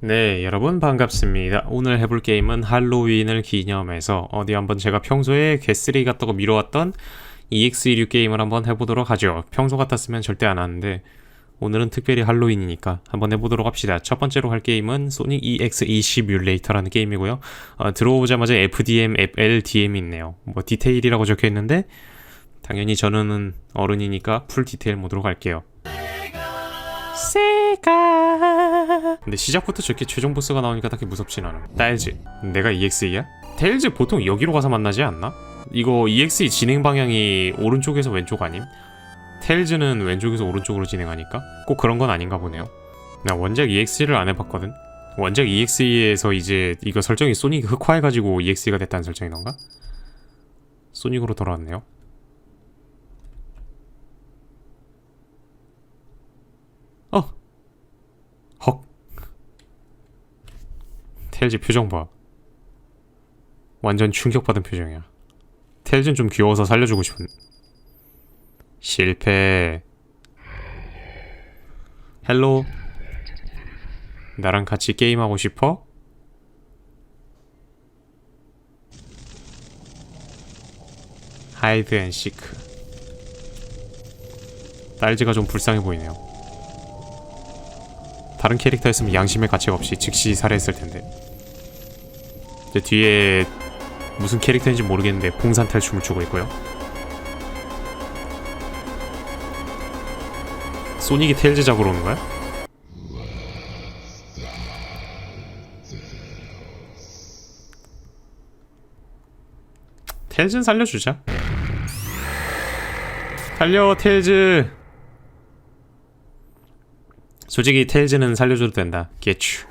네, 여러분 반갑습니다. 오늘 해볼 게임은 할로윈을 기념해서 어디 한번 제가 평소에 개쓰레기 같다고 미뤄왔던 EX16 게임을 한번 해보도록 하죠. 평소 같았으면 절대 안 하는데 오늘은 특별히 할로윈이니까 한번 해보도록 합시다. 첫 번째로 할 게임은 소닉 EX20 시뮬레이터라는 게임이고요. 어, 들어오자마자 FDM, FLDM이 있네요. 뭐 디테일이라고 적혀 있는데 당연히 저는 어른이니까 풀 디테일 모드로 갈게요. 세가 근데 시작부터 저렇게 최종 보스가 나오니까 딱히 무섭진 않아 딸즈 내가 EXE야? 테일즈 보통 여기로 가서 만나지 않나? 이거 EXE 진행 방향이 오른쪽에서 왼쪽 아님? 테일즈는 왼쪽에서 오른쪽으로 진행하니까 꼭 그런 건 아닌가 보네요 나 원작 EXE를 안 해봤거든 원작 EXE에서 이제 이거 설정이 소닉 흑화해가지고 EXE가 됐다는 설정이던가? 소닉으로 돌아왔네요 어 헉. 텔즈 표정 봐. 완전 충격받은 표정이야. 텔즈는 좀 귀여워서 살려주고 싶은. 실패. 헬로. 나랑 같이 게임하고 싶어? 하이드 앤 시크. 딸즈가 좀 불쌍해 보이네요. 다른 캐릭터였으면 양심의 가책 없이 즉시 살해했을 텐데. 이제 뒤에 무슨 캐릭터인지 모르겠는데 봉산 탈춤을 추고 있고요. 소닉이 테일즈 잡으러 오는 거야? 테일즈는 살려주자. 살려 테일즈. 솔직히 테일즈는 살려줘도 된다. 개추.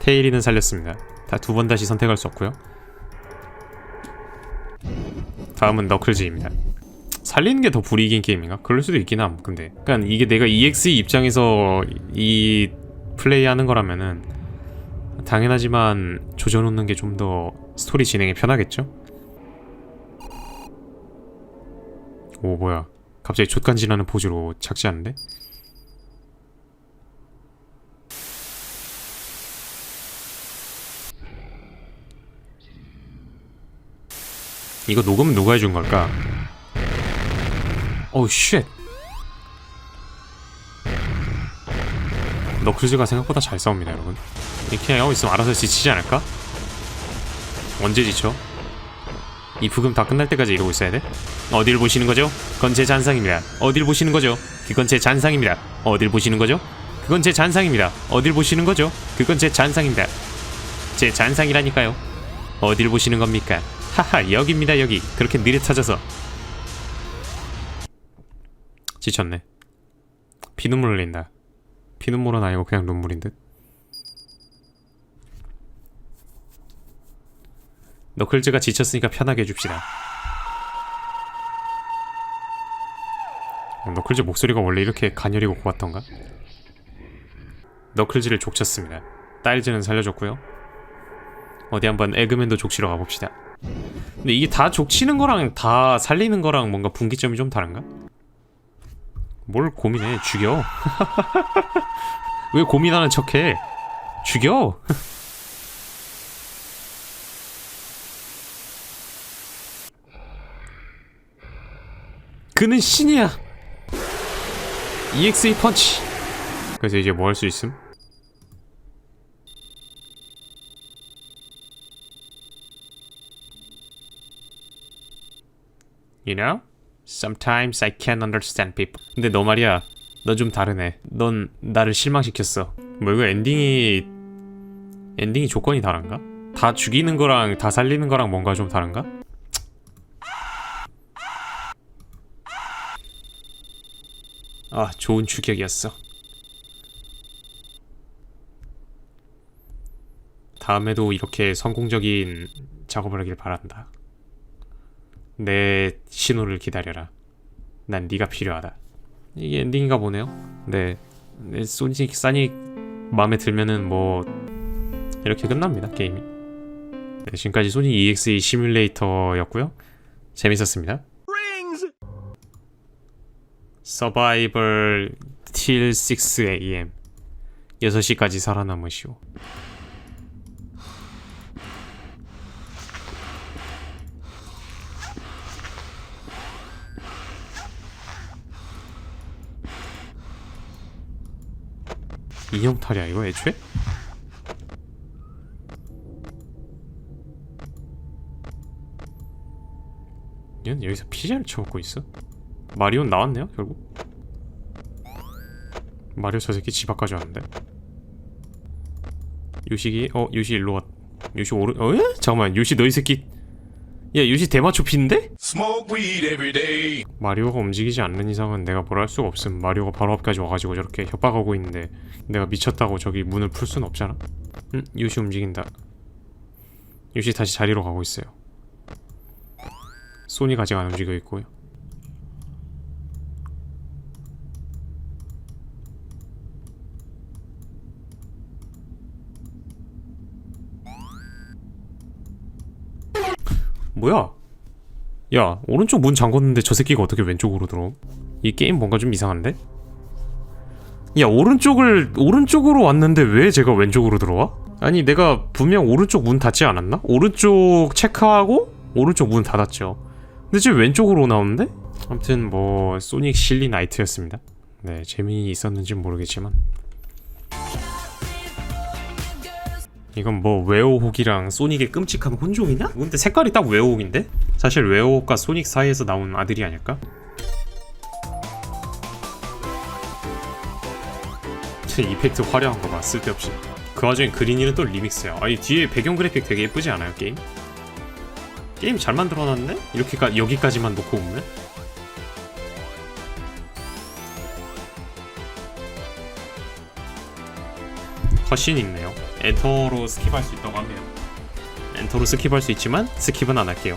테일이는 살렸습니다. 다 두 번 다시 선택할 수 없고요. 다음은 너클즈입니다. 살리는 게 더 불이익인 게임인가? 그럴 수도 있긴 함. 근데, 그러니까 이게 내가 EXE 입장에서 이 플레이하는 거라면은 당연하지만 조져놓는 게 좀 더 스토리 진행에 편하겠죠? 오 뭐야? 갑자기 족간 지나는 포즈로 착지하는데? 이거 녹음 누가 해준 걸까? 오우 쉣 너클즈가 생각보다 잘 싸웁니다 여러분 이렇게 하고 있으면 알아서 지치지 않을까? 언제 지쳐? 이 부금 다 끝날 때까지 이러고 있어야 돼? 어딜 보시는 거죠? 그건 제 잔상입니다 어딜 보시는 거죠? 그건 제 잔상입니다 어딜 보시는 거죠? 그건 제 잔상입니다 어딜 보시는 거죠? 그건 제 잔상입니다 제 잔상이라니까요 어딜 보시는 겁니까? 하하 여기입니다 여기. 그렇게 느려 찾아서. 지쳤네. 피눈물 흘린다. 피눈물은 아니고 그냥 눈물인 듯. 너클즈가 지쳤으니까 편하게 해줍시다. 어, 너클즈 목소리가 원래 이렇게 가녀리고 고왔던가? 너클즈를 족쳤습니다. 딸즈는 살려줬고요. 어디 한번 에그맨도 족치러 가봅시다 근데 이게 다 족치는 거랑 다 살리는 거랑 뭔가 분기점이 좀 다른가? 뭘 고민해? 죽여. 왜 고민하는 척해? 죽여. 그는 신이야. EXE 펀치. 그래서 이제 뭐 할 수 있음? You know? Sometimes I can't understand people. 근데 너 말이야. 너 좀 다르네. 넌 나를 실망시켰어. 뭐 이거 엔딩이 엔딩이 조건이 다른가? 다 죽이는 거랑 다 살리는 거랑 뭔가 좀 다른가? 아, 좋은 추격이었어. 다음에도 이렇게 성공적인 작업을 하길 바란다. 내 신호를 기다려라. 난 네가 필요하다. 이게 엔딩인가 보네요. 네, 네 소닉 사닉 마음에 들면은 뭐 이렇게 끝납니다 게임이. 네, 지금까지 소닉 EXE 시뮬레이터였고요. 재밌었습니다. Survival till 6 a.m. 6시까지 살아남으시오. 인형 탈이야 이거 애초에? 얘는 여기서 피자를 쳐먹고 있어? 마리온 나왔네요 결국 마리오 저 새끼 집 앞까지 왔는데 요식이 어 요시 일로 왔 요시 오른 어? 예? 잠깐만 요시 너희 새끼 야 요시 대마초 피인데? 마리오가 움직이지 않는 이상은 내가 뭘 할 수가 없음. 마리오가 바로 앞까지 와가지고 저렇게 협박하고 있는데 내가 미쳤다고 저기 문을 풀 수는 없잖아. 응? 요시 움직인다. 요시 다시 자리로 가고 있어요. 소니가 아직 안 움직여 있고요. 뭐야 야 오른쪽 문 잠궜는데 저 새끼가 어떻게 왼쪽으로 들어옴? 이 게임 뭔가 좀 이상한데? 야 오른쪽을 오른쪽으로 왔는데 왜 제가 왼쪽으로 들어와? 아니 내가 분명 오른쪽 문 닫지 않았나? 오른쪽 체크하고 오른쪽 문 닫았죠 근데 지금 왼쪽으로 나오는데? 아무튼 뭐 소닉 실리 나이트였습니다 네 재미있었는지 모르겠지만 이건 뭐 웨어혹이랑 소닉의 끔찍한 혼종이냐? 근데 색깔이 딱 웨어혹인데? 사실 웨어혹과 소닉 사이에서 나온 아들이 아닐까? 제 이펙트 화려한 거 봐, 쓸데없이. 그 와중에 그린이는 또 리믹스야. 아니 뒤에 배경 그래픽 되게 예쁘지 않아요, 게임? 게임 잘 만들어놨네? 이렇게까 여기까지만 놓고 보면? 컷신 있네요. 엔터로 스킵할 수 있다고 하네요. 엔터로 스킵할 수 있지만 스킵은 안 할게요.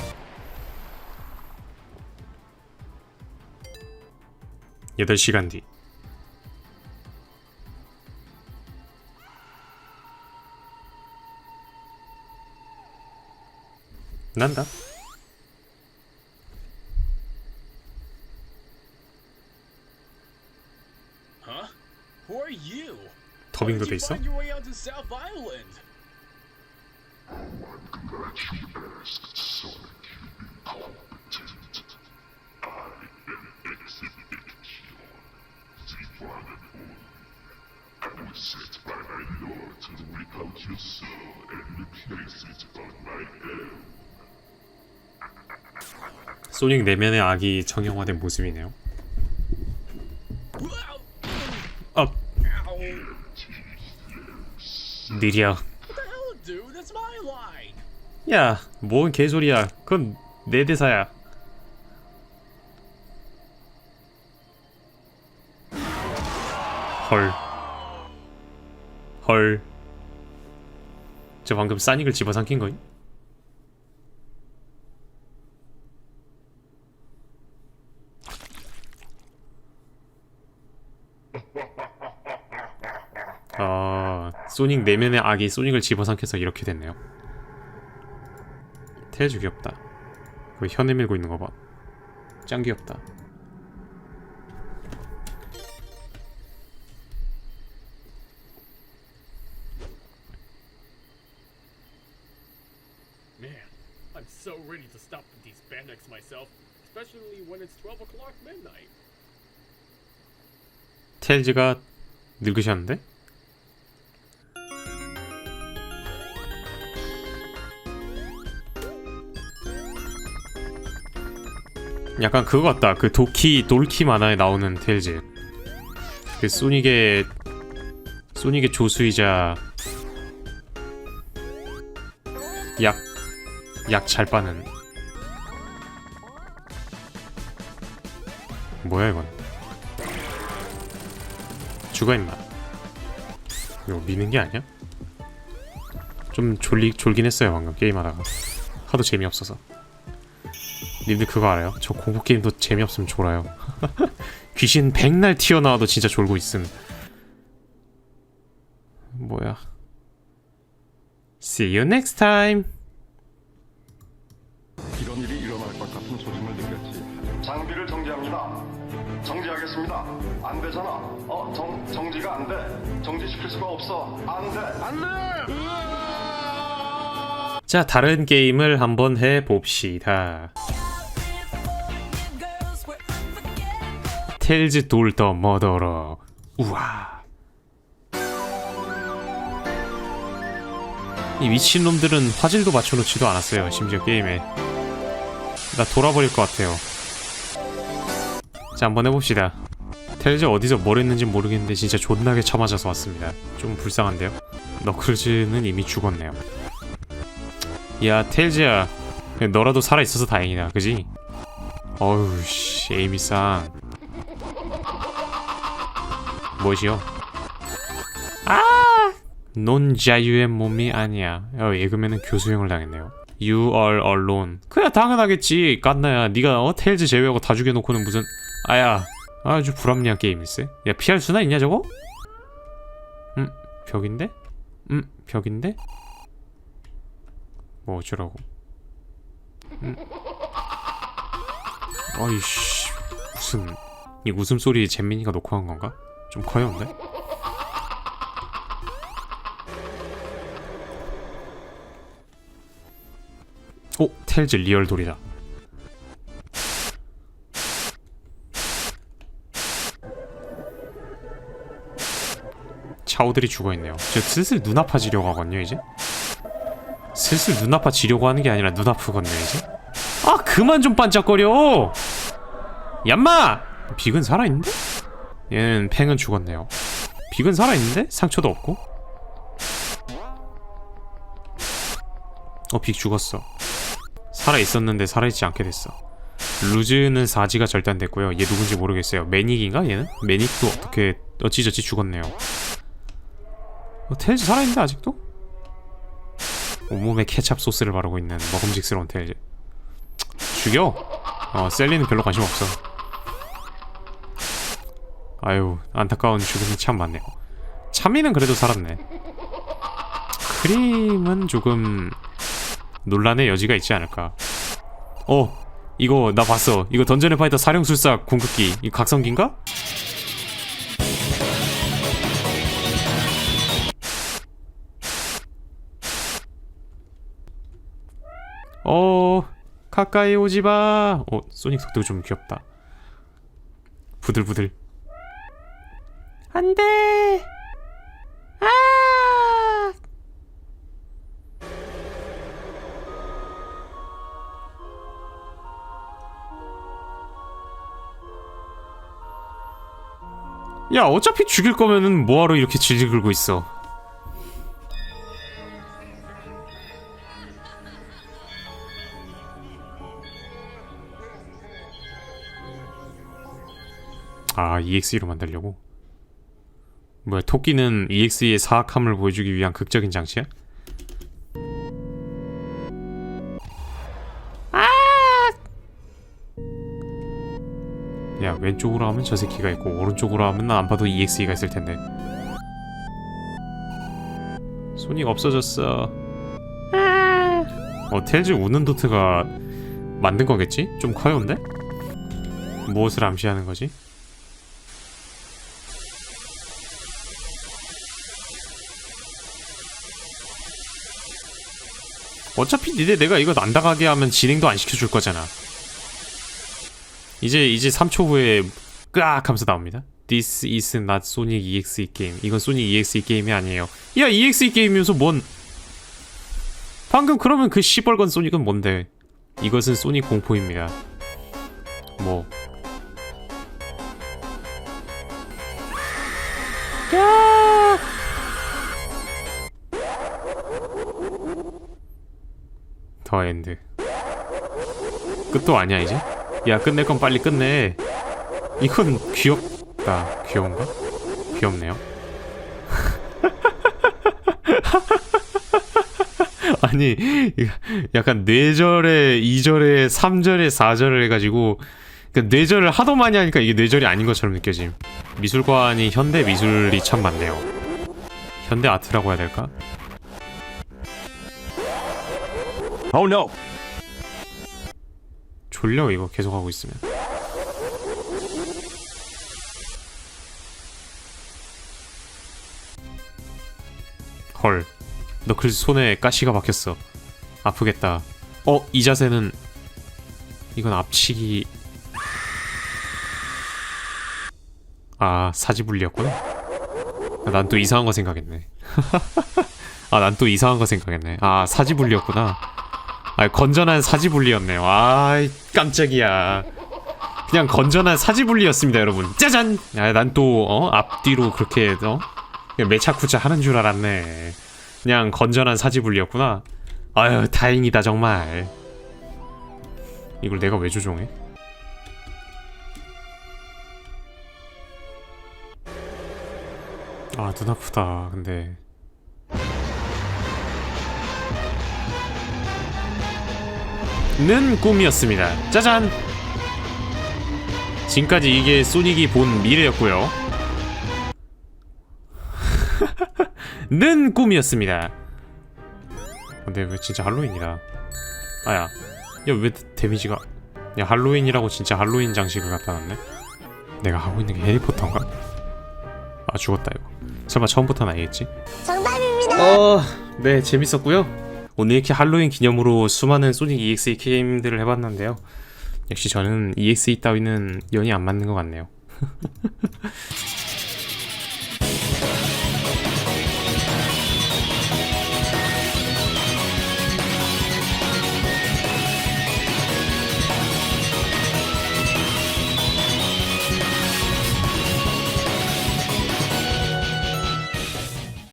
8시간 뒤. 난다. Huh? Who are you? 더빙도 돼 있어? 소닉 내면의 악이 정형화된 모습이네요. 아, Ow! 느려. 야, 뭔 개소리야. 그건 내 대사야. 헐. 헐. 저 방금 싸닉을 집어삼킨 거임? 아, 소닉 내면의 악이 소닉을 집어삼켜서 이렇게 됐네요. 태주 귀엽다. 그혀 내밀고 있는 거 봐. 짱 귀엽다. Man, I'm so ready to stop with these bandits myself, especially when it's 12 o'clock midnight. 텔즈가 늙으셨는데? 약간 그거 같다. 그 도키 돌키 만화에 나오는 텔즈. 그 소닉의 소닉의 조수이자 약 약 잘 빠는 뭐야 이건? 죽어 임마 이거 미는 게 아니야? 좀 졸리, 졸긴 했어요 방금 게임하다가 하도 재미없어서 님들 그거 알아요? 저 공포 게임도 재미없으면 졸아요 귀신 백날 튀어나와도 진짜 졸고 있음 뭐야 See you next time 이런 일이 일어날 것 같은 조짐을 느꼈지. 장비를 정지합니다. 정지하겠습니다. 안 되잖아. 어, 정, 정지가 안 돼. 정지시킬 수가 없어. 없어. 안 돼. 안 돼. 자, 다른 게임을 한번 해봅시다. 텔즈 돌 더 머더러. 우와. 이 미친놈들은 화질도 맞춰놓지도 않았어요. 심지어 게임에. 나 돌아버릴 것 같아요. 자, 한번 해봅시다. 텔즈 어디서 뭘 했는지 모르겠는데 진짜 존나게 쳐맞아서 왔습니다. 좀 불쌍한데요? 너클즈는 이미 죽었네요. 야 텔즈야 너라도 살아있어서 다행이다 그지? 어휴 씨 에이미상 뭐시여? 아! 넌 자유의 몸이 아니야 어, 예금에는 교수형을 당했네요 You are alone 그야 당연하겠지 깐나야 네가 어 텔즈 제외하고 다 죽여놓고는 무슨 아야 아주 불합리한 게임일세 야 피할 수나 있냐 저거? 음 벽인데? 음 벽인데? 뭐 어쩌라고 음. 아이씨 무슨 이 웃음소리 잼민이가 녹화한 건가? 좀 커요 근데? 오 텔즈 리얼 돌이다. 차오들이 죽어있네요. 저 슬슬 눈 아파지려고 하거든요 이제? 슬슬 눈 아파지려고 하는 게 아니라 눈 아프겠네 이제? 아 그만 좀 반짝거려! 얌마! 빅은 살아있는데? 얘는 팽은 죽었네요. 빅은 살아있는데? 상처도 없고? 어 빅 죽었어. 살아있었는데 살아있지 않게 됐어. 루즈는 사지가 절단됐고요. 얘 누군지 모르겠어요. 매닉인가 얘는? 매닉도 어떻게 어찌저찌 죽었네요. 어, 테일즈 살아있는데 아직도? 온몸에 케찹 소스를 바르고 있는 먹음직스러운 테일즈. 죽여! 어 셀리는 별로 관심 없어 아유 안타까운 죽음이 참 많네요 참이는 그래도 살았네 크림은 조금 논란의 여지가 있지 않을까 어 이거 나 봤어 이거 던전의 파이터 사령술사 궁극기 이 각성기인가? 어 가까이 오지 마. 어 소닉 속도 좀 귀엽다. 부들부들. 안 돼. 아. 야 어차피 죽일 거면은 뭐하러 이렇게 질질 끌고 있어. 아 EXE로 만들려고? 뭐야 토끼는 EXE의 사악함을 보여주기 위한 극적인 장치야? 야 왼쪽으로 하면 저 새끼가 있고 오른쪽으로 하면 나 안 봐도 EXE가 있을 텐데 소닉 없어졌어 어 텔즈 우는 도트가 만든 거겠지? 좀 커요 근데? 무엇을 암시하는 거지? 어차피 니네 내가 이거 안 당하게 하면 진행도 안 시켜줄 거잖아. 이제 이제 3초 후에 끄악 하면서 나옵니다. This is not Sonic EXE 게임. 이건 소닉 EXE 게임이 아니에요. 야 EXE 게임이면서 뭔? 방금 그러면 그 시벌건 소닉은 뭔데? 이것은 소닉 공포입니다. 뭐? 더 엔드. 끝도 아니야 이제? 야 끝낼 건 빨리 끝내. 이건 귀엽다. 귀여운가? 귀엽네요. 아니 약간 뇌절에 2절에 3절에 4절을 해가지고 그 뇌절을 하도 많이 하니까 이게 뇌절이 아닌 것처럼 느껴짐. 미술관이 현대 미술이 참 많네요. 현대 아트라고 해야 될까? Oh no! 졸려 이거 계속 하고 있으면. 헐. 너클 손에 가시가 박혔어. 아프겠다. 어 이 자세는 이건 앞치기. 아 사지분리였구나. 난 또 이상한 거 생각했네. 아 난 또 이상한 거 생각했네. 아 사지분리였구나 아 건전한 사지분리였네요 아 깜짝이야 그냥 건전한 사지분리였습니다 여러분 짜잔 아, 난또 어? 앞뒤로 그렇게 어? 매차쿠차 하는 줄 알았네 그냥 건전한 사지분리였구나 아유 다행이다 정말 이걸 내가 왜 조종해? 아 눈 아프다 근데 는 꿈이었습니다. 짜잔! 지금까지 이게 소닉이 본 미래였고요. 는 꿈이었습니다. 근데 왜 진짜 할로윈이다? 아야. 야 왜 데미지가 야 할로윈이라고 진짜 할로윈 장식을 갖다 놨네? 내가 하고 있는 게 해리포터인가? 아 죽었다 이거. 설마 처음부터는 아니겠지? 정답입니다. 어... 네 재밌었고요 오늘 이렇게 할로윈 기념으로 수많은 소닉 EXE 게임들을 해봤는데요. 역시 저는 EXE 따위는 연이 안 맞는 것 같네요